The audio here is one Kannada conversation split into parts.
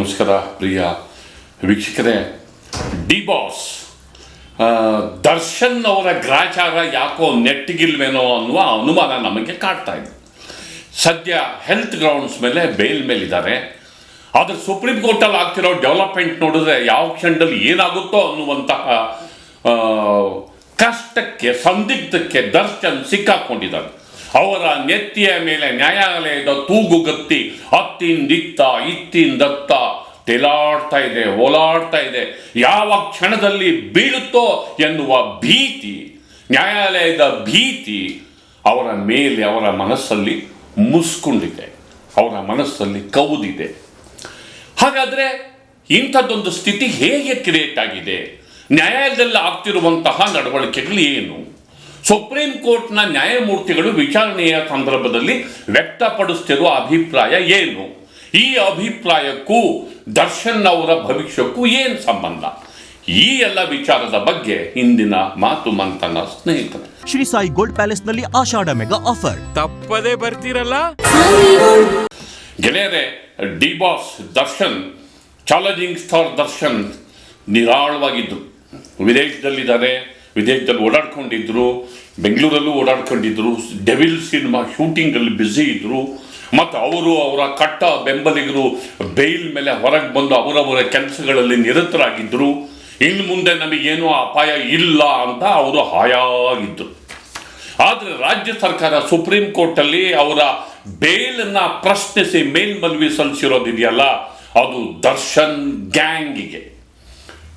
ನಮಸ್ಕಾರ, ಪ್ರಿಯ ವೀಕ್ಷಕರೇ. ಡಿ ಬಾಸ್ ದರ್ಶನ್ ಅವರ ಗ್ರಾಚಾರ ಯಾಕೋ ನೆಟ್ಟಿಗಿಲ್ವೇನೋ ಅನ್ನುವ ಅನುಮಾನ ನಮಗೆ ಕಾಡ್ತಾ ಇದೆ. ಸದ್ಯ ಹೆಲ್ತ್ ಗ್ರೌಂಡ್ಸ್ ಮೇಲೆ ಬೇಲ್ ಮೇಲಿದ್ದಾರೆ. ಆದರೆ ಸುಪ್ರೀಂ ಕೋರ್ಟಲ್ಲಿ ಆಗ್ತಿರೋ ಡೆವಲಪ್ಮೆಂಟ್ ನೋಡಿದ್ರೆ ಯಾವ ಕ್ಷಣದಲ್ಲಿ ಏನಾಗುತ್ತೋ ಅನ್ನುವಂತಹ ಕಷ್ಟಕ್ಕೆ, ಸಂದಿಗ್ಧಕ್ಕೆ ದರ್ಶನ್ ಸಿಕ್ಕಾಕೊಂಡಿದ್ದಾರೆ ಅವರ ನೆತ್ತಿಯ ಮೇಲೆ ನ್ಯಾಯಾಲಯದ ತೂಗುಗತ್ತಿ ಅತ್ತಿಂದಿತ್ತ ಇತ್ತಿಂದತ್ತ ತೇಲಾಡ್ತಾ ಇದೆ, ಓಲಾಡ್ತಾ ಇದೆ. ಯಾವ ಕ್ಷಣದಲ್ಲಿ ಬೀಳುತ್ತೋ ಎನ್ನುವ ಭೀತಿ, ನ್ಯಾಯಾಲಯದ ಭೀತಿ ಅವರ ಮೇಲೆ, ಅವರ ಮನಸ್ಸಲ್ಲಿ ಮುಸ್ಕೊಂಡಿದೆ, ಅವರ ಮನಸ್ಸಲ್ಲಿ ಕೌದಿದೆ. ಹಾಗಾದರೆ ಇಂಥದ್ದೊಂದು ಸ್ಥಿತಿ ಹೇಗೆ ಕ್ರಿಯೇಟ್ ಆಗಿದೆ? ನ್ಯಾಯಾಲಯದಲ್ಲಿ ಆಗ್ತಿರುವಂತಹ ನಡವಳಿಕೆಗಳು ಏನು? ಸುಪ್ರೀಂ ಕೋರ್ಟ್ನ ನ್ಯಾಯಮೂರ್ತಿಗಳು ವಿಚಾರಣೆಯ ಸಂದರ್ಭದಲ್ಲಿ ವ್ಯಕ್ತಪಡಿಸ್ತಿರುವ ಅಭಿಪ್ರಾಯ ಏನು? ಈ ಅಭಿಪ್ರಾಯಕ್ಕೂ ದರ್ಶನ್ ಅವರ ಭವಿಷ್ಯಕ್ಕೂ ಏನು ಸಂಬಂಧ? ಈ ಎಲ್ಲ ವಿಚಾರದ ಬಗ್ಗೆ ಇಂದಿನ ಮಾತು ಮಂತನ ಸ್ನೇಹಿತರು. ಶ್ರೀ ಸಾಯಿ ಗೋಲ್ಡ್ ಪ್ಯಾಲೇಸ್ನಲ್ಲಿ ಆಷಾಢ ಮೆಗಾ ಆಫರ್. ತಪ್ಪದೇ ಬರ್ತೀರಲ್ಲ? ಗೆಳೆಯರೆ D boss Darshan challenging star Darshan ನಿರಾಳವಾಗಿದ್ದು. ವಿದೇಶದಲ್ಲಿದ್ದಾರೆ ವಿದೇಶದಲ್ಲಿ ಓಡಾಡ್ಕೊಂಡಿದ್ರು, ಬೆಂಗಳೂರಲ್ಲೂ ಓಡಾಡ್ಕೊಂಡಿದ್ರು, ಡೆವಿಲ್ ಸಿನಿಮಾ ಶೂಟಿಂಗಲ್ಲಿ ಬ್ಯುಸಿ ಇದ್ದರು ಮತ್ತು ಅವರು ಅವರ ಕಟ್ಟ ಬೆಂಬಲಿಗರು ಬೇಲ್ ಮೇಲೆ ಹೊರಗೆ ಬಂದು ಅವರವರ ಕೆಲಸಗಳಲ್ಲಿ ನಿರತರಾಗಿದ್ದರು ಇನ್ನು ಮುಂದೆ ನಮಗೇನು ಅಪಾಯ ಇಲ್ಲ ಅಂತ ಅವರು ಹಾಯಾಗಿದ್ದರು ಆದರೆ ರಾಜ್ಯ ಸರ್ಕಾರ ಸುಪ್ರೀಂ ಕೋರ್ಟಲ್ಲಿ ಅವರ ಬೇಲನ್ನು ಪ್ರಶ್ನಿಸಿ ಮೇಲ್ಮನವಿ ಸಲ್ಲಿಸಿರೋದಿದೆಯಲ್ಲ, ಅದು ದರ್ಶನ್ ಗ್ಯಾಂಗಿಗೆ.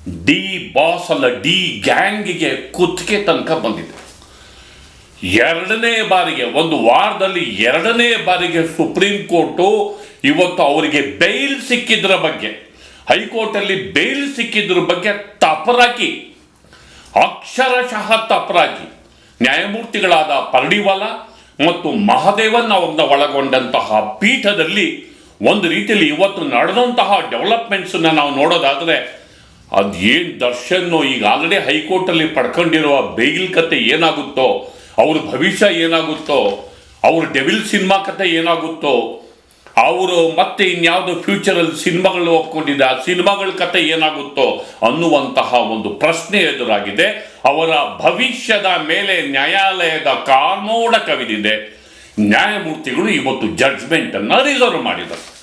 ಡಿ ಬಾಸ್ ಅಲ್ಲ, ಡಿ ಗ್ಯಾಂಗಿಗೆ ಕುತ್ತಿಗೆ ತನಕ ಬಂದಿದೆ. ಎರಡನೇ ಬಾರಿಗೆ, ಒಂದು ವಾರದಲ್ಲಿ ಎರಡನೇ ಬಾರಿಗೆ ಸುಪ್ರೀಂ ಕೋರ್ಟು ಇವತ್ತು ಅವರಿಗೆ ಬೇಲ್ ಸಿಕ್ಕಿದ್ರ ಬಗ್ಗೆ, ಹೈಕೋರ್ಟಲ್ಲಿ ಬೇಲ್ ಸಿಕ್ಕಿದ್ರ ಬಗ್ಗೆ ತಪರಾಕಿ, ಅಕ್ಷರಶಃ ತಪರಾಕಿ, ನ್ಯಾಯಮೂರ್ತಿಗಳಾದ ಪರ್ಡಿವಾಲ ಮತ್ತು ಮಹದೇವನ್ ಅವ್ರನ್ನ ಒಳಗೊಂಡಂತಹ ಪೀಠದಲ್ಲಿ ಒಂದು ರೀತಿಯಲ್ಲಿ ಇವತ್ತು ನಡೆದಂತಹ ಡೆವಲಪ್ಮೆಂಟ್ಸನ್ನ ನಾವು ನೋಡೋದಾದರೆ ಅದೇನು ದರ್ಶನ್ ಈಗ ಆಲ್ರೆಡಿ ಹೈಕೋರ್ಟಲ್ಲಿ ಪಡ್ಕೊಂಡಿರುವ ಬೇಗಿಲ್ ಕತೆ ಏನಾಗುತ್ತೋ, ಅವ್ರ ಭವಿಷ್ಯ ಏನಾಗುತ್ತೋ, ಅವ್ರ ಡೆವಿಲ್ ಸಿನಿಮಾ ಕತೆ ಏನಾಗುತ್ತೋ, ಅವರು ಮತ್ತೆ ಇನ್ಯಾವುದೋ ಫ್ಯೂಚರಲ್ಲಿ ಸಿನಿಮಾಗಳು ಒಪ್ಕೊಂಡಿದ್ದೆ ಆ ಸಿನಿಮಾಗಳ ಕತೆ ಏನಾಗುತ್ತೋ ಅನ್ನುವಂತಹ ಒಂದು ಪ್ರಶ್ನೆ ಎದುರಾಗಿದೆ. ಅವರ ಭವಿಷ್ಯದ ಮೇಲೆ ನ್ಯಾಯಾಲಯದ ಕಾನೂಡ ಕವಿದಿದೆ. ನ್ಯಾಯಮೂರ್ತಿಗಳು ಇವತ್ತು ಜಡ್ಜ್ಮೆಂಟ್ ಅನ್ನ ರಿಸರ್ವ್ ಮಾಡಿದ್ದಾರೆ.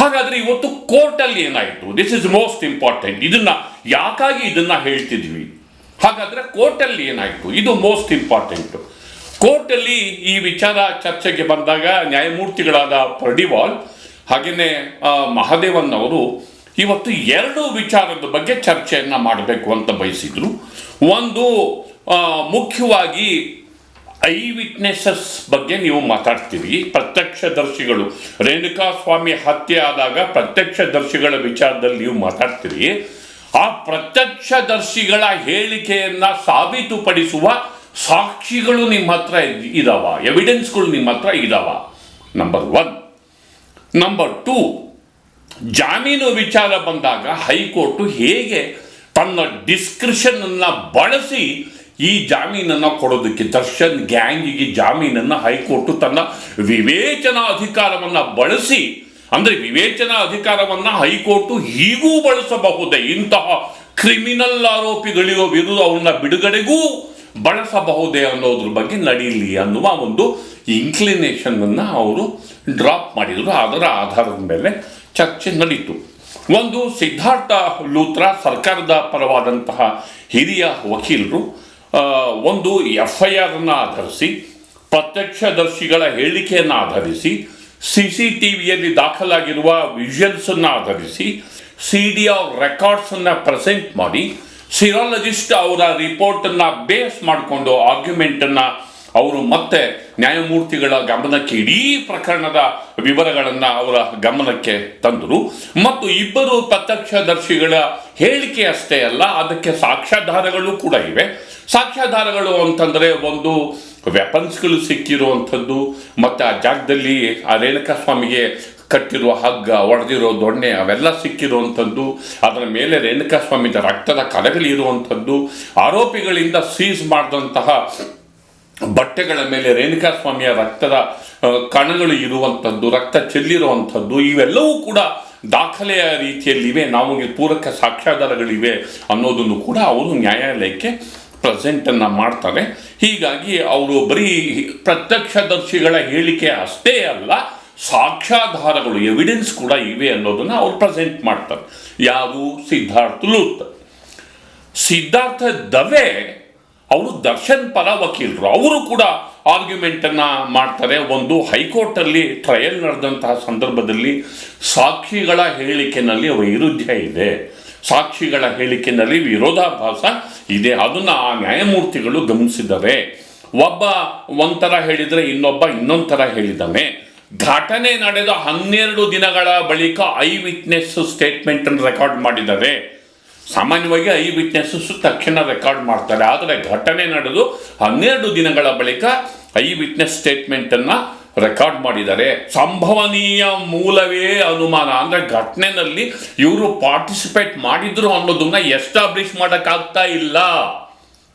ಹಾಗಾದ್ರೆ ಇವತ್ತು ಕೋರ್ಟಲ್ಲಿ ಏನಾಯಿತು? ದಿಸ್ ಇಸ್ ಮೋಸ್ಟ್ ಇಂಪಾರ್ಟೆಂಟ್ ಇದನ್ನ ಯಾಕಾಗಿ ಇದನ್ನ ಹೇಳ್ತಿದ್ವಿ? ಹಾಗಾದ್ರೆ ಕೋರ್ಟಲ್ಲಿ ಏನಾಯಿತು? ಇದು ಮೋಸ್ಟ್ ಇಂಪಾರ್ಟೆಂಟ್ ಕೋರ್ಟಲ್ಲಿ ಈ ವಿಚಾರ ಚರ್ಚೆಗೆ ಬಂದಾಗ ನ್ಯಾಯಮೂರ್ತಿಗಳಾದ ಪ್ರಡಿವಾಲ್ ಹಾಗೆಯೇ ಮಹಾದೇವನ್ ಅವರು ಇವತ್ತು ಎರಡು ವಿಚಾರದ ಬಗ್ಗೆ ಚರ್ಚೆಯನ್ನು ಮಾಡಬೇಕು ಅಂತ ಬಯಸಿದ್ರು. ಒಂದು ಮುಖ್ಯವಾಗಿ ಐ ವಿಟ್ನೆಸಸ್ ಬಗ್ಗೆ ನೀವು ಮಾತಾಡ್ತೀರಿ. ಪ್ರತ್ಯಕ್ಷದರ್ಶಿಗಳು ರೇಣುಕಾ ಸ್ವಾಮಿ ಹತ್ಯೆ ಆದಾಗ ಪ್ರತ್ಯಕ್ಷದರ್ಶಿಗಳ ವಿಚಾರದಲ್ಲಿ ನೀವು ಮಾತಾಡ್ತೀರಿ. ಆ ಪ್ರತ್ಯಕ್ಷದರ್ಶಿಗಳ ಹೇಳಿಕೆಯನ್ನ ಸಾಬೀತುಪಡಿಸುವ ಸಾಕ್ಷಿಗಳು ನಿಮ್ಮ ಹತ್ರ ಇದ್- ಇದಾವ ಎವಿಡೆನ್ಸ್ಗಳು ನಿಮ್ಮ ಹತ್ರ ಇದಾವ. ನಂಬರ್ ಒನ್ ನಂಬರ್ ಟೂ ಜಾಮೀನು ವಿಚಾರ ಬಂದಾಗ ಹೈಕೋರ್ಟು ಹೇಗೆ ತನ್ನ ಡಿಸ್ಕ್ರಿಷನ್ ಅನ್ನ ಬಳಸಿ ಈ ಜಾಮೀನನ್ನು ಕೊಡೋದಕ್ಕೆ, ದರ್ಶನ್ ಗ್ಯಾಂಗಿಗೆ ಜಾಮೀನನ್ನು ಹೈಕೋರ್ಟು ತನ್ನ ವಿವೇಚನಾ ಅಧಿಕಾರವನ್ನು ಬಳಸಿ ಅಂದ್ರೆ ವಿವೇಚನಾ ಅಧಿಕಾರವನ್ನು ಹೈಕೋರ್ಟು ಹೀಗೂ ಬಳಸಬಹುದೇ? ಇಂತಹ ಕ್ರಿಮಿನಲ್ ಆರೋಪಿಗಳಿರೋ ವಿರುದ್ಧ ಅವನ್ನ ಬಿಡುಗಡೆಗೂ ಬಳಸಬಹುದೇ ಅನ್ನೋದ್ರ ಬಗ್ಗೆ ನಡೀಲಿ ಅನ್ನುವ ಒಂದು ಇನ್ಕ್ಲಿನೇಷನ್ ಅನ್ನ ಅವರು ಡ್ರಾಪ್ ಮಾಡಿದರು. ಅದರ ಆಧಾರದ ಮೇಲೆ ಚರ್ಚೆ ನಡೀತು. ಒಂದು ಸಿದ್ಧಾರ್ಥ ಲೂತ್ರ ಸರ್ಕಾರದ ಪರವಾದಂತಹ ಹಿರಿಯ ವಕೀಲರು ಒಂದು ಎಫ್ ಐ ಆರ್ನ ಆಧರಿಸಿ, ಪ್ರತ್ಯಕ್ಷದರ್ಶಿಗಳ ಹೇಳಿಕೆಯನ್ನು ಆಧರಿಸಿ ಸಿ ದಾಖಲಾಗಿರುವ ದಾಖಲಾಗಿರುವ ವಿಜುವಲ್ಸನ್ನು ಆಧರಿಸಿ ಸಿ ಡಿ ಆಫ್ ರೆಕಾರ್ಡ್ಸನ್ನು ಪ್ರೆಸೆಂಟ್ ಮಾಡಿ ಸಿರಾಲಜಿಸ್ಟ್ ಅವರ ರಿಪೋರ್ಟ್ ಅನ್ನ ಬೇಸ್ ಮಾಡಿಕೊಂಡು ಆರ್ಗ್ಯುಮೆಂಟನ್ನು ಅವರು ಮತ್ತೆ ನ್ಯಾಯಮೂರ್ತಿಗಳ ಗಮನಕ್ಕೆ ಇಡೀ ಪ್ರಕರಣದ ವಿವರಗಳನ್ನು ಅವರ ಗಮನಕ್ಕೆ ತಂದರು. ಮತ್ತು ಇಬ್ಬರು ಪ್ರತ್ಯಕ್ಷದರ್ಶಿಗಳ ಹೇಳಿಕೆ ಅಷ್ಟೇ ಅಲ್ಲ, ಅದಕ್ಕೆ ಸಾಕ್ಷ್ಯಾಧಾರಗಳು ಕೂಡ ಇವೆ. ಸಾಕ್ಷ್ಯಾಧಾರಗಳು ಅಂತಂದರೆ ಒಂದು ವೆಪನ್ಸ್ಗಳು ಸಿಕ್ಕಿರುವಂಥದ್ದು, ಮತ್ತು ಆ ಜಾಗದಲ್ಲಿ ಆ ರೇಣುಕಾ ಸ್ವಾಮಿಗೆ ಕಟ್ಟಿರುವ ಹಗ್ಗ, ಒಡೆದಿರೋ ದೊಣ್ಣೆ ಅವೆಲ್ಲ ಸಿಕ್ಕಿರುವಂಥದ್ದು, ಅದರ ಮೇಲೆ ರೇಣುಕಾ ಸ್ವಾಮಿದ ರಕ್ತದ ಕಲೆಗಳಿರುವಂಥದ್ದು ಆರೋಪಿಗಳಿಂದ ಸೀಸ್ ಮಾಡಿದಂತಹ ಬಟ್ಟೆಗಳ ಮೇಲೆ ರೇಣುಕಾ ಸ್ವಾಮಿಯ ರಕ್ತದ ಕಣಗಳು ಇರುವಂಥದ್ದು, ರಕ್ತ ಚೆಲ್ಲಿರುವಂಥದ್ದು, ಇವೆಲ್ಲವೂ ಕೂಡ ದಾಖಲೆಯ ರೀತಿಯಲ್ಲಿವೆ ನಮಗೆ ಪೂರಕ ಸಾಕ್ಷ್ಯಾಧಾರಗಳಿವೆ ಅನ್ನೋದನ್ನು ಕೂಡ ಅವರು ನ್ಯಾಯಾಲಯಕ್ಕೆ ಪ್ರೆಸೆಂಟನ್ನು ಮಾಡ್ತಾರೆ. ಹೀಗಾಗಿ ಅವರು ಬರೀ ಪ್ರತ್ಯಕ್ಷದರ್ಶಿಗಳ ಹೇಳಿಕೆ ಅಷ್ಟೇ ಅಲ್ಲ, ಸಾಕ್ಷ್ಯಾಧಾರಗಳು ಎವಿಡೆನ್ಸ್ ಕೂಡ ಇವೆ ಅನ್ನೋದನ್ನು ಅವರು ಪ್ರೆಸೆಂಟ್ ಮಾಡ್ತಾರೆ. ಯಾರು? ಸಿದ್ಧಾರ್ಥ ಲೂತ್ ಸಿದ್ಧಾರ್ಥ ದವೆ, ಅವರು ದರ್ಶನ್ ಪರ ವಕೀಲರು. ಅವರು ಕೂಡ ಆರ್ಗ್ಯುಮೆಂಟನ್ನು ಮಾಡ್ತಾರೆ. ಒಂದು ಹೈಕೋರ್ಟಲ್ಲಿ ಟ್ರಯಲ್ ನಡೆದಂತಹ ಸಂದರ್ಭದಲ್ಲಿ ಸಾಕ್ಷಿಗಳ ಹೇಳಿಕೆನಲ್ಲಿ ವೈರುಧ್ಯ ಇದೆ. ಸಾಕ್ಷಿಗಳ ಹೇಳಿಕೆನಲ್ಲಿ ವಿರೋಧಾಭಾಸ ಇದೆ. ಅದನ್ನು ಆ ನ್ಯಾಯಮೂರ್ತಿಗಳು ಗಮನಿಸಿದ್ದಾರೆ ಒಬ್ಬ ಒಂಥರ ಹೇಳಿದರೆ ಇನ್ನೊಬ್ಬ ಇನ್ನೊಂದು ಥರ ಹೇಳಿದ್ದಾನೆ ಘಟನೆ ನಡೆದ ಹನ್ನೆರಡು ದಿನಗಳ ಬಳಿಕ ಐ ವಿಟ್ನೆಸ್ ಸ್ಟೇಟ್ಮೆಂಟ್ ಅನ್ನು ರೆಕಾರ್ಡ್ ಮಾಡಿದ್ದಾರೆ ಸಾಮಾನ್ಯವಾಗಿ ಐ ವಿಟ್ನೆಸ್ಸು ತಕ್ಷಣ ರೆಕಾರ್ಡ್ ಮಾಡ್ತಾರೆ. ಆದರೆ ಘಟನೆ ನಡೆದು ಹನ್ನೆರಡು ದಿನಗಳ ಬಳಿಕ ಐ ವಿಟ್ನೆಸ್ ಸ್ಟೇಟ್ಮೆಂಟ್ ಅನ್ನ ರೆಕಾರ್ಡ್ ಮಾಡಿದ್ದಾರೆ. ಸಂಭವನೀಯ ಮೂಲವೇ ಅನುಮಾನ. ಅಂದ್ರೆ ಘಟನೆಯಲ್ಲಿ ಇವರು ಪಾರ್ಟಿಸಿಪೇಟ್ ಮಾಡಿದ್ರು ಅನ್ನೋದನ್ನ ಎಸ್ಟಾಬ್ಲಿಷ್ ಮಾಡೋಕ್ಕಾಗ್ತಾ ಇಲ್ಲ.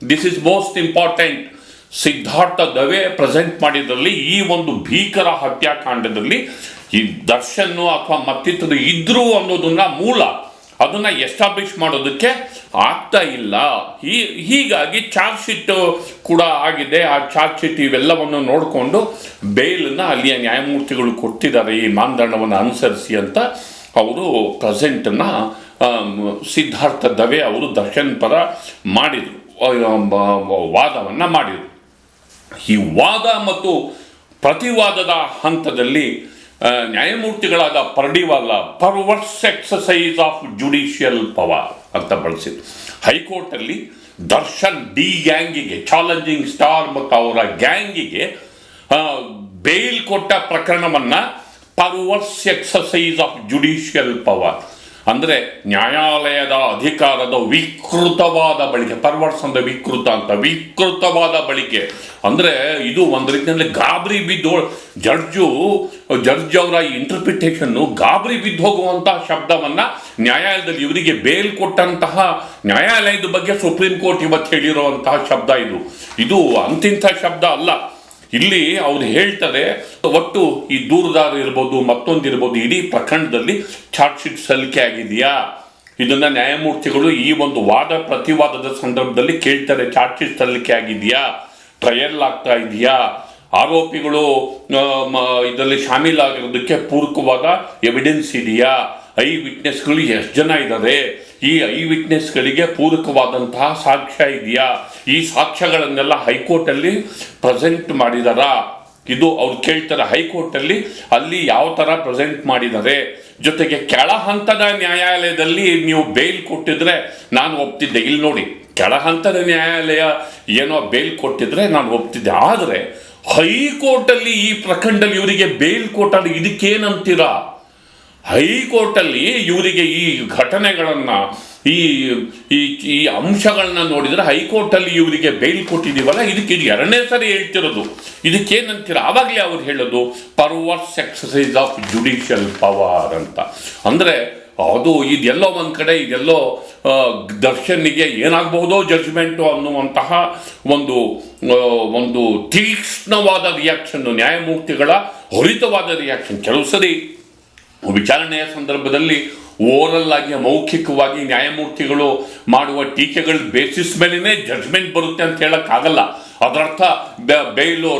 This is most important Siddhartha Dave present ಮಾಡಿದ್ರಲ್ಲಿ ಈ ಒಂದು ಭೀಕರ ಹತ್ಯಾಕಾಂಡದಲ್ಲಿ ಈ ದರ್ಶನ್ ಅಥವಾ ಮತ್ತಿತರರು ಇದ್ರು ಅನ್ನೋದನ್ನ ಮೂಲ ಅದನ್ನ ಎಸ್ಟಾಬ್ಲಿಷ್ ಮಾಡೋದಕ್ಕೆ ಆಗ್ತಾ ಇಲ್ಲ. ಈ ಹೀಗಾಗಿ ಚಾರ್ಜ್ ಶೀಟ್ ಕೂಡ ಆಗಿದೆ. ಆ ಚಾರ್ಜ್ ಶೀಟ್ ಇವೆಲ್ಲವನ್ನು ನೋಡಿಕೊಂಡು ಬೇಲನ್ನು ಅಲ್ಲಿಯ ನ್ಯಾಯಮೂರ್ತಿಗಳು ಕೊಟ್ಟಿದ್ದಾರೆ ಈ ಮಾನದಂಡವನ್ನು ಅನುಸರಿಸಿ ಅಂತ ಅವರು ಪ್ರೆಸೆಂಟನ್ನು ಸಿದ್ಧಾರ್ಥ ದವೆ ಅವರು ದರ್ಶನ್ ಪರ ಮಾಡಿದರು. ವಾದವನ್ನು ಮಾಡಿದರು. ಈ ವಾದ ಮತ್ತು ಪ್ರತಿವಾದದ ಹಂತದಲ್ಲಿ ನ್ಯಾಯಮೂರ್ತಿಗಳಾದ Pardiwala perverse exercise of judicial power ಅಂತ ಬಳಸಿದ್ರು. ಹೈಕೋರ್ಟಲ್ಲಿ ದರ್ಶನ್ ಡಿ ಗ್ಯಾಂಗಿಗೆ ಚಾಲೆಂಜಿಂಗ್ ಸ್ಟಾರ್ ಮತ್ತು ಅವರ ಗ್ಯಾಂಗಿಗೆ ಬೇಲ್ ಕೊಟ್ಟ ಪ್ರಕರಣವನ್ನ perverse exercise of judicial power ಅಂದ್ರೆ ನ್ಯಾಯಾಲಯದ ಅಧಿಕಾರದ ವಿಕೃತವಾದ ಬಳಕೆ, ಪರ್ವರ್ಸ್ ಅಂದರೆ ವಿಕೃತ ಅಂತ, ವಿಕೃತವಾದ ಬಳಕೆ. ಅಂದರೆ ಇದು ಒಂದು ರೀತಿಯಲ್ಲಿ ಗಾಬರಿ ಬಿದ್ದು, ಜಡ್ಜು, ಜಡ್ಜ್ ಅವರ ಇಂಟರ್ಪ್ರಿಟೇಷನ್ನು ಗಾಬರಿ ಬಿದ್ದು ಹೋಗುವಂತಹ ಶಬ್ದವನ್ನು ನ್ಯಾಯಾಲಯದಲ್ಲಿ ಇವರಿಗೆ ಬೇಲ್ ಕೊಟ್ಟಂತಹ ನ್ಯಾಯಾಲಯದ ಬಗ್ಗೆ ಸುಪ್ರೀಂ ಕೋರ್ಟ್ ಇವತ್ತು ಹೇಳಿರುವಂತಹ ಶಬ್ದ ಇದು. ಇದು ಅಂತಿಂಥ ಶಬ್ದ ಅಲ್ಲ. ಇಲ್ಲಿ ಅವ್ರು ಹೇಳ್ತಾರೆ, ಒಟ್ಟು ಈ ದೂರದಾರ ಇರ್ಬೋದು, ಮತ್ತೊಂದು ಇರ್ಬೋದು, ಇಡೀ ಪ್ರಕರಣದಲ್ಲಿ ಚಾರ್ಜ್ ಶೀಟ್ ಸಲ್ಲಿಕೆ ಆಗಿದೆಯಾ? ಇದನ್ನ ನ್ಯಾಯಮೂರ್ತಿಗಳು ಈ ಒಂದು ವಾದ ಪ್ರತಿವಾದದ ಸಂದರ್ಭದಲ್ಲಿ ಕೇಳ್ತಾರೆ ಚಾರ್ಜ್ ಶೀಟ್ ಸಲ್ಲಿಕೆ ಆಗಿದೆಯಾ? ಟ್ರಯಲ್ ಆಗ್ತಾ ಇದೆಯಾ? ಆರೋಪಿಗಳು ಇದರಲ್ಲಿ ಶಾಮೀಲಾಗಿರೋದಕ್ಕೆ ಪೂರಕವಾದ ಎವಿಡೆನ್ಸ್ ಇದೆಯಾ? ಐ ವಿಟ್ನೆಸ್ಗಳು ಎಷ್ಟು ಜನ ಇದ್ದಾರೆ ಈ ಐ ವಿಟ್ನೆಸ್ಗಳಿಗೆ ಪೂರಕವಾದಂತಹ ಸಾಕ್ಷ್ಯ ಇದೆಯಾ? ಈ ಸಾಕ್ಷ್ಯಗಳನ್ನೆಲ್ಲ ಹೈಕೋರ್ಟಲ್ಲಿ ಪ್ರೆಸೆಂಟ್ ಮಾಡಿದಾರಾ? ಇದು ಅವ್ರು ಕೇಳ್ತಾರೆ ಹೈಕೋರ್ಟಲ್ಲಿ ಅಲ್ಲಿ ಯಾವ ಥರ ಪ್ರೆಸೆಂಟ್ ಮಾಡಿದ್ದಾರೆ ಜೊತೆಗೆ ಕೆಳ ಹಂತದ ನ್ಯಾಯಾಲಯದಲ್ಲಿ ನೀವು ಬೇಲ್ ಕೊಟ್ಟಿದ್ರೆ ನಾನು ಒಪ್ತಿದ್ದೆ. ಇಲ್ಲಿ ನೋಡಿ ಕೆಳ ಹಂತದ ನ್ಯಾಯಾಲಯ ಏನೋ ಬೇಲ್ ಕೊಟ್ಟಿದ್ರೆ ನಾನು ಒಪ್ತಿದ್ದೆ. ಆದರೆ ಹೈಕೋರ್ಟಲ್ಲಿ ಈ ಪ್ರಕರಣದಲ್ಲಿ ಇವರಿಗೆ ಬೇಲ್ ಕೊಟ್ಟಾಗ ಇದಕ್ಕೇನಂತೀರಾ? ಹೈಕೋರ್ಟಲ್ಲಿ ಇವರಿಗೆ ಈ ಘಟನೆಗಳನ್ನು, ಈ ಈ ಈ ಅಂಶಗಳನ್ನ ನೋಡಿದ್ರೆ ಹೈಕೋರ್ಟಲ್ಲಿ ಇವರಿಗೆ ಬೇಲ್ ಕೊಟ್ಟಿದ್ದೀವಲ್ಲ, ಇದಕ್ಕೆ ಇದು ಎರಡನೇ ಸರಿ ಹೇಳ್ತಿರೋದು. ಇದಕ್ಕೇನಂತೀರ? ಆವಾಗಲೇ ಅವ್ರು ಹೇಳೋದು perverse exercise of judicial power ಅಂತ. ಅಂದರೆ, ಅದು ಇದೆಲ್ಲೋ ಒಂದು ಕಡೆ, ಇದೆಲ್ಲೋ ದರ್ಶನಿಗೆ ಏನಾಗಬಹುದೋ ಜಡ್ಜ್ಮೆಂಟು ಅನ್ನುವಂತಹ ಒಂದು ಒಂದು ತೀಕ್ಷ್ಣವಾದ ರಿಯಾಕ್ಷನ್ ನ್ಯಾಯಮೂರ್ತಿಗಳ ಹೊರಿತವಾದ ರಿಯಾಕ್ಷನ್ ಕೆಲವು ಸರಿ ವಿಚಾರಣೆಯ ಸಂದರ್ಭದಲ್ಲಿ ಓರಲ್ ಆಗಿ ಮೌಖಿಕವಾಗಿ ನ್ಯಾಯಮೂರ್ತಿಗಳು ಮಾಡುವ ಟೀಕೆಗಳ ಬೇಸಿಸ್ ಮೇಲೇ ಜಡ್ಜ್ಮೆಂಟ್ ಬರುತ್ತೆ ಅಂತ ಹೇಳಕ್ಕಾಗಲ್ಲ. ಅದರರ್ಥ ಬೇಲು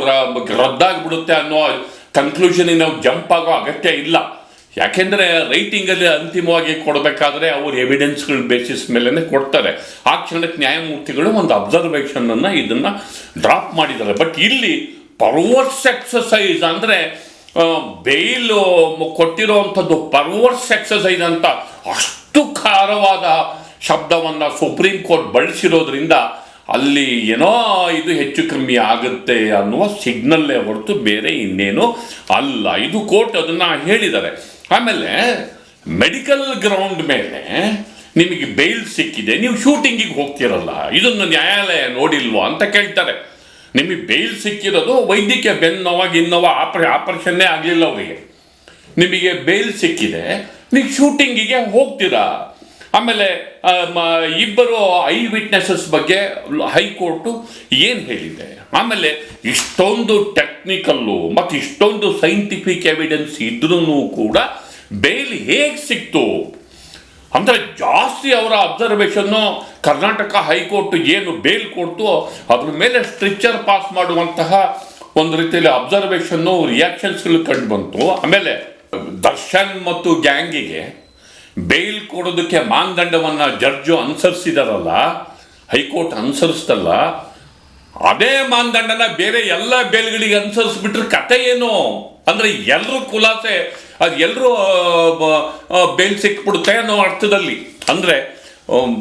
ರದ್ದಾಗ್ಬಿಡುತ್ತೆ ಅನ್ನೋ ಕನ್ಕ್ಲೂಷನಿಗೆ ನಾವು ಜಂಪ್ ಆಗೋ ಅಗತ್ಯ ಇಲ್ಲ. ಯಾಕೆಂದ್ರೆ ರೈಟಿಂಗಲ್ಲಿ ಅಂತಿಮವಾಗಿ ಕೊಡಬೇಕಾದ್ರೆ ಅವರು ಎವಿಡೆನ್ಸ್ಗಳ ಬೇಸಿಸ್ ಮೇಲೇ ಕೊಡ್ತಾರೆ. ಆ ಕ್ಷಣಕ್ಕೆ ನ್ಯಾಯಮೂರ್ತಿಗಳು ಒಂದು ಅಬ್ಸರ್ವೇಷನ್ ಇದನ್ನು ಇದನ್ನ ಡ್ರಾಪ್ ಮಾಡಿದ್ದಾರೆ. ಬಟ್ ಇಲ್ಲಿ ಪರ್ವರ್ಸ್ ಎಕ್ಸಸೈಸ್ ಅಂದ್ರೆ ಬೇಲ್ ಕೊಟ್ಟಿರುವಂಥದ್ದು ಪರ್ವರ್ಸ್ ಎಕ್ಸಸೈಸ್ ಅಂತ ಅಷ್ಟು ಖಾರವಾದ ಶಬ್ದವನ್ನು ಸುಪ್ರೀಂ ಕೋರ್ಟ್ ಬಳಸಿರೋದ್ರಿಂದ ಅಲ್ಲಿ ಏನೋ ಇದು ಹೆಚ್ಚು ಕಮ್ಮಿ ಆಗುತ್ತೆ ಅನ್ನುವ ಸಿಗ್ನಲ್ಲೇ ಹೊರತು ಬೇರೆ ಇನ್ನೇನು ಅಲ್ಲ. ಇದು ಕೋರ್ಟ್ ಅದನ್ನು ಹೇಳಿದ್ದಾರೆ. ಆಮೇಲೆ ಮೆಡಿಕಲ್ ಗ್ರೌಂಡ್ ಮೇಲೆ ನಿಮಗೆ ಬೇಲ್ ಸಿಕ್ಕಿದೆ, ನೀವು ಶೂಟಿಂಗಿಗೆ ಹೋಗ್ತಿರಲ್ಲ, ಇದನ್ನು ನ್ಯಾಯಾಲಯ ನೋಡಿಲ್ವಾ ಅಂತ ಕೇಳ್ತಾರೆ. ನಿಮಗೆ ಬೇಲ್ ಸಿಕ್ಕಿರೋದು ವೈದ್ಯಕೀಯ ಬೆನ್ನು ನೋವಾಗ ಇನ್ನೋವ ಆಪ್ರ, ಆಪರೇಷನ್ನೇ ಆಗಲಿಲ್ಲ ಅವರಿಗೆ. ನಿಮಗೆ ಬೇಲ್ ಸಿಕ್ಕಿದೆ, ನೀವು ಶೂಟಿಂಗಿಗೆ ಹೋಗ್ತೀರಾ. ಆಮೇಲೆ ಇಬ್ಬರು ಐ ವಿಟ್ನೆಸಸ್ ಬಗ್ಗೆ ಹೈಕೋರ್ಟು ಏನು ಹೇಳಿದೆ? ಆಮೇಲೆ, ಇಷ್ಟೊಂದು ಟೆಕ್ನಿಕಲ್ಲು ಮತ್ತು ಇಷ್ಟೊಂದು ಸೈಂಟಿಫಿಕ್ ಎವಿಡೆನ್ಸ್ ಇದ್ರೂ ಕೂಡ ಬೇಲ್ ಹೇಗೆ ಸಿಕ್ತು? ಅಂದರೆ ಜಾಸ್ತಿ ಅವರ ಅಬ್ಸರ್ವೇಷನ್ನು ಕರ್ನಾಟಕ ಹೈಕೋರ್ಟ್ ಏನು ಬೇಲ್ ಕೊಡ್ತು ಅದ್ರ ಮೇಲೆ ಸ್ಟ್ರಿಕ್ಚರ್ ಪಾಸ್ ಮಾಡುವಂತಹ ಒಂದು ರೀತಿಯಲ್ಲಿ ಅಬ್ಸರ್ವೇಷನ್ನು ರಿಯಾಕ್ಷನ್ಸ್ಗಳು ಕಂಡು ಬಂತು. ಆಮೇಲೆ ದರ್ಶನ್ ಮತ್ತು ಗ್ಯಾಂಗಿಗೆ ಬೇಲ್ ಕೊಡೋದಕ್ಕೆ ಮಾನದಂಡವನ್ನು ಜಡ್ಜು ಅನುಸರಿಸಿದಾರಲ್ಲ, ಹೈಕೋರ್ಟ್ ಅನುಸರಿಸ್ತಲ್ಲ ಅದೇ ಮಾನದಂಡನ ಬೇರೆ ಎಲ್ಲ ಬೇಲ್ಗಳಿಗೆ ಅನುಸರಿಸ್ಬಿಟ್ರೆ ಕತೆ ಏನು? ಅಂದ್ರೆ ಎಲ್ಲರೂ ಖುಲಾಸೆ, ಅದು ಎಲ್ಲರೂ ಬೇಲ್ ಸಿಕ್ಬಿಡುತ್ತೆ ಅನ್ನೋ ಅರ್ಥದಲ್ಲಿ. ಅಂದ್ರೆ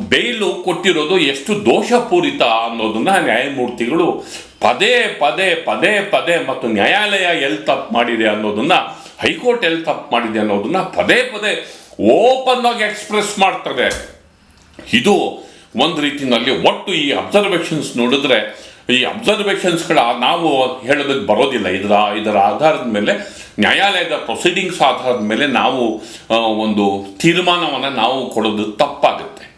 ಬೇಲು ಕೊಟ್ಟಿರೋದು ಎಷ್ಟು ದೋಷಪೂರಿತ ಅನ್ನೋದನ್ನ ನ್ಯಾಯಮೂರ್ತಿಗಳು ಪದೇ ಪದೇ ಪದೇ ಪದೇ ಮತ್ತು ನ್ಯಾಯಾಲಯ ಎಲ್ಲಿ ತಪ್ಪು ಮಾಡಿದೆ ಅನ್ನೋದನ್ನ, ಹೈಕೋರ್ಟ್ ಎಲ್ಲಿ ತಪ್ಪು ಮಾಡಿದೆ ಅನ್ನೋದನ್ನ ಪದೇ ಪದೇ ಓಪನ್ ಆಗಿ ಎಕ್ಸ್ಪ್ರೆಸ್ ಮಾಡ್ತದೆ. ಇದು ಒಂದು ರೀತಿಯಲ್ಲಿ ಒಟ್ಟು ಈ ಅಬ್ಸರ್ವೇಷನ್ಸ್ ನೋಡಿದ್ರೆ, ಈ ಅಬ್ಸರ್ವೇಷನ್ಸ್ಗಳ ನಾವು ಹೇಳೋದಕ್ಕೆ ಬರೋದಿಲ್ಲ. ಇದರ ಇದರ ಆಧಾರದ ಮೇಲೆ, ನ್ಯಾಯಾಲಯದ ಪ್ರೊಸೀಡಿಂಗ್ಸ್ ಆಧಾರದ ಮೇಲೆ ನಾವು ಒಂದು ತೀರ್ಮಾನವನ್ನು ನಾವು ಕೊಡೋದು ತಪ್ಪಾಗುತ್ತೆ.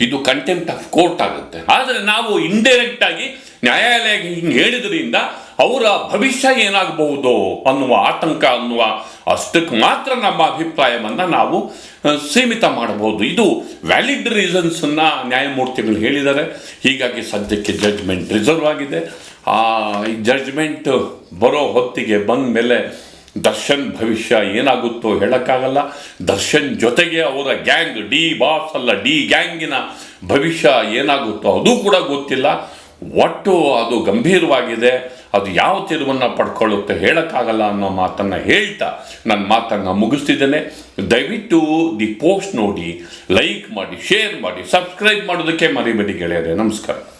ಇದು ಕಂಟೆಂಪ್ಟ್ ಆಫ್ ಕೋರ್ಟ್ ಆಗುತ್ತೆ. ಆದರೆ ನಾವು ಇಂಡೈರೆಕ್ಟ್ ಆಗಿ ನ್ಯಾಯಾಲಯಕ್ಕೆ ಹಿಂಗೆ ಹೇಳಿದ್ರಿಂದ ಅವರ ಭವಿಷ್ಯ ಏನಾಗಬಹುದು ಅನ್ನುವ ಆತಂಕ ಅನ್ನುವ ಅಷ್ಟಕ್ಕೆ ಮಾತ್ರ ನಮ್ಮ ಅಭಿಪ್ರಾಯವನ್ನು ನಾವು ಸೀಮಿತ ಮಾಡಬಹುದು. ಇದು ವ್ಯಾಲಿಡ್ ರೀಸನ್ಸನ್ನು ನ್ಯಾಯಮೂರ್ತಿಗಳು ಹೇಳಿದ್ದಾರೆ. ಹೀಗಾಗಿ ಸದ್ಯಕ್ಕೆ ಜಡ್ಜ್ಮೆಂಟ್ ರಿಸರ್ವ್ ಆಗಿದೆ. ಆ ಜಡ್ಜ್ಮೆಂಟ್ ಬರೋ ಹೊತ್ತಿಗೆ ಬಂದ ಮೇಲೆ ದರ್ಶನ್ ಭವಿಷ್ಯ ಏನಾಗುತ್ತೋ ಹೇಳೋಕ್ಕಾಗಲ್ಲ. ದರ್ಶನ್ ಜೊತೆಗೆ ಅವರ ಗ್ಯಾಂಗ್, ಡಿ ಬಾಸ್ ಅಲ್ಲ, ಡಿ ಗ್ಯಾಂಗಿನ ಭವಿಷ್ಯ ಏನಾಗುತ್ತೋ ಅದು ಕೂಡ ಗೊತ್ತಿಲ್ಲ. ಒಟ್ಟು ಅದು ಗಂಭೀರವಾಗಿದೆ. ಅದು ಯಾವ ತಿರುವನ್ನು ಪಡ್ಕೊಳ್ಳುತ್ತೆ ಹೇಳೋಕ್ಕಾಗಲ್ಲ ಅನ್ನೋ ಮಾತನ್ನು ಹೇಳ್ತಾ ನನ್ನ ಮಾತನ್ನು ಮುಗಿಸ್ತಿದ್ದೇನೆ. ದಯವಿಟ್ಟು ದಿ ಪೋಸ್ಟ್ ನೋಡಿ, ಲೈಕ್ ಮಾಡಿ, ಶೇರ್ ಮಾಡಿ, ಸಬ್ಸ್ಕ್ರೈಬ್ ಮಾಡೋದಕ್ಕೆ ಮರಿಬೇಡಿ ಗೆಳೆಯರೆ. ನಮಸ್ಕಾರ.